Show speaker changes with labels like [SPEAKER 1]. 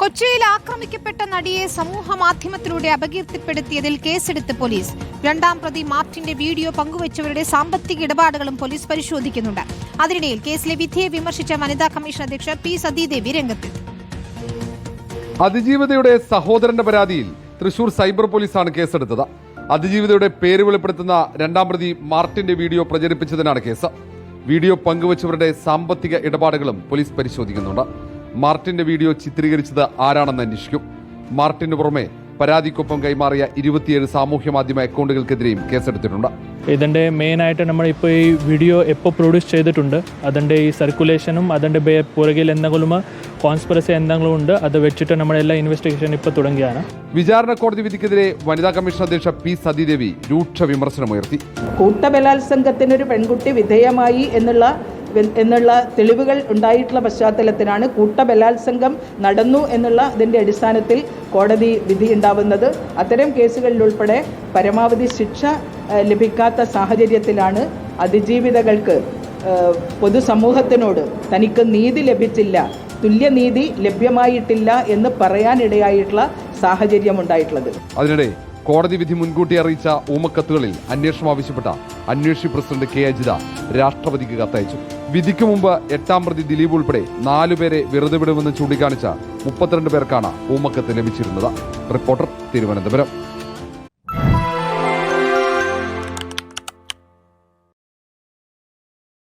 [SPEAKER 1] കൊച്ചിയിൽ ആക്രമിക്കപ്പെട്ട നടിയെ സമൂഹ മാധ്യമത്തിലൂടെ അപകീർത്തിപ്പെടുത്തിയതിൽ കേസെടുത്ത് പോലീസ്. രണ്ടാം പ്രതി മാർട്ടിന്റെ വീഡിയോ പങ്കുവച്ചവരുടെ സാമ്പത്തിക ഇടപാടുകളും പോലീസ് പരിശോധിക്കുന്നുണ്ട്. അതിനിടയിൽ കേസിലെ വിധിയെ വിമർശിച്ച വനിതാ കമ്മീഷൻ അധ്യക്ഷ പി സതീദേവി രംഗത്ത്.
[SPEAKER 2] അതിജീവിതയുടെ സഹോദരന്റെ പരാതിയിൽ തൃശൂർ സൈബർ പോലീസാണ് കേസെടുത്തത്. അതിജീവിതയുടെ പേര് വെളിപ്പെടുത്തുന്ന രണ്ടാം പ്രതി മാർട്ടിന്റെ വീഡിയോ പ്രചരിപ്പിച്ചതിനാണ് കേസ്. വീഡിയോ പങ്കുവച്ചവരുടെ സാമ്പത്തിക ഇടപാടുകളും പോലീസ് പരിശോധിക്കുന്നുണ്ട്. മാർട്ടിന്റെ വീഡിയോ ചിത്രീകരിച്ചത് ആരാണെന്ന് അന്വേഷിക്കും. മാർട്ടിന് പുറമെ പരാതിക്കൊപ്പം കൈമാറിയ ഇരുപത്തിയേഴ് സാമൂഹ്യ മാധ്യമ അക്കൗണ്ടുകൾക്കെതിരെയും കേസെടുത്തിട്ടുണ്ട്.
[SPEAKER 3] ആയിട്ട് നമ്മൾ ഇപ്പോ ഈ വീഡിയോ എപ്പോൾ പ്രൊഡ്യൂസ് ചെയ്തിട്ടുണ്ട് അതിന്റെ ഈ സർക്കുലേഷനും അതിന്റെ ബേ പുറകിൽ എന്തെങ്കിലും കോൺസ്പിറസി എന്തെങ്കിലും ഉണ്ട് അത് വെച്ചിട്ട് നമ്മളെല്ലാം ഇൻവെസ്റ്റിഗേഷൻ ഇപ്പോൾ തുടങ്ങിയാണ്.
[SPEAKER 2] വിചാരണ കോടതി വിധിക്കെതിരെ വനിതാ കമ്മീഷൻ അധ്യക്ഷ പി സതീദേവി രൂക്ഷ വിമർശനമുയർത്തി.
[SPEAKER 4] കൂട്ടബലാത്സംഗത്തിനൊരു പെൺകുട്ടി വിധേയമായി എന്നുള്ള എന്നുള്ള തെളിവുകൾ ഉണ്ടായിട്ടുള്ള പശ്ചാത്തലത്തിലാണ് കൂട്ടബലാത്സംഗം നടന്നു എന്നുള്ള അതിന്റെ അടിസ്ഥാനത്തിൽ കോടതി വിധി ഉണ്ടാവുന്നത്. അത്തരം കേസുകളിലുൾപ്പെടെ പരമാവധി ശിക്ഷ ലഭിക്കാത്ത സാഹചര്യത്തിലാണ് അതിജീവിതകൾക്ക് പൊതുസമൂഹത്തിനോട് തനിക്ക് നീതി ലഭിച്ചില്ല തുല്യനീതി ലഭ്യമായിട്ടില്ല എന്ന് പറയാനിടയായിട്ടുള്ള സാഹചര്യം ഉണ്ടായിട്ടുള്ളത്.
[SPEAKER 2] അതിനിടെ കോടതി വിധി മുൻകൂട്ടി അറിയിച്ച ഊമക്കത്തുകളിൽ അന്വേഷണം ആവശ്യപ്പെട്ട അന്വേഷി പ്രസിഡന്റ് കെ അജിത രാഷ്ട്രപതിക്ക് കത്തയച്ചു. വിധിക്ക് മുമ്പ് എട്ടാം പ്രതി ദിലീപ് ഉൾപ്പെടെ നാലുപേരെ വെറുതെ വിടുമെന്ന് ചൂണ്ടിക്കാണിച്ച മുപ്പത്തിരണ്ട് പേർക്കാണ് ഊമക്കത്ത് ലഭിച്ചിരുന്നത്. റിപ്പോർട്ടർ തിരുവനന്തപുരം.